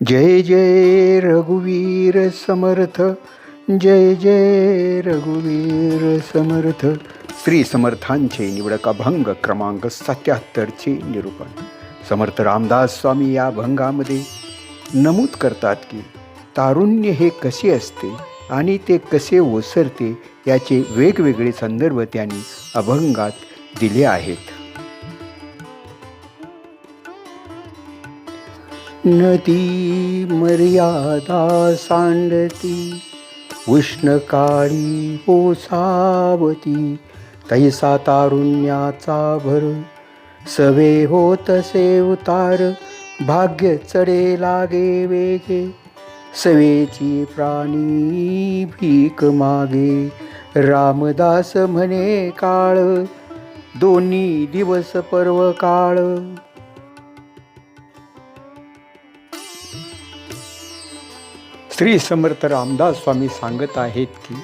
जय जय रघुवीर समर्थ जय जय रघुवीर समर्थ. श्री समर्थांचे निवडक अभंग क्रमांक सत्याहत्तरचे निरूपण. समर्थ रामदास स्वामी या अभंगामध्ये नमूद करतात की तारुण्य हे कसे असते आणि ते कसे ओसरते याचे वेगवेगळे संदर्भ त्यांनी अभंगात दिले आहेत. नदी मर्यादा सांडती उष्णकाळी ओसावती तैसा तारुण्याचा भर सवे होतसे उतार भाग्य चढे लागे वेगे सवेची प्राणी भीक मागे रामदास म्हणे काळ दोन्ही दिवस पर्व काळ. श्री समर्थ रामदास स्वामी सांगत आहेत की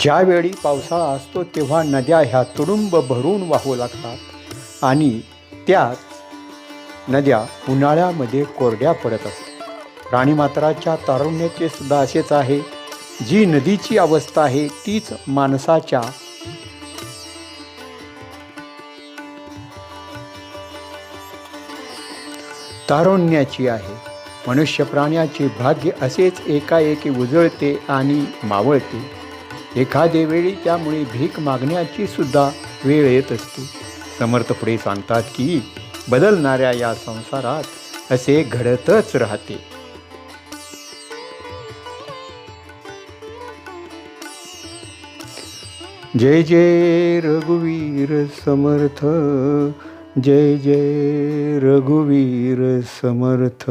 ज्यावेळी पावसाळा असतो तेव्हा नद्या ह्या तुडुंब भरून वाहू लागतात आणि त्याच नद्या उन्हाळ्यामध्ये कोरड्या पडत असतात. प्राणीमात्राच्या तारुण्याचे सुद्धा असेच आहे. जी नदीची अवस्था आहे तीच माणसाच्या तारुण्याची आहे. मनुष्य प्राण्याचे भाग्य असेच एकाएकी उजळते आणि मावळते. एखादे वेळी त्यामुळे भीक मागण्याची सुद्धा वेळ येत असते. समर्थ पुढे सांगतात की बदलणाऱ्या या संसारात असे घडतच राहते. जय जय रघुवीर समर्थ जय जय रघुवीर समर्थ.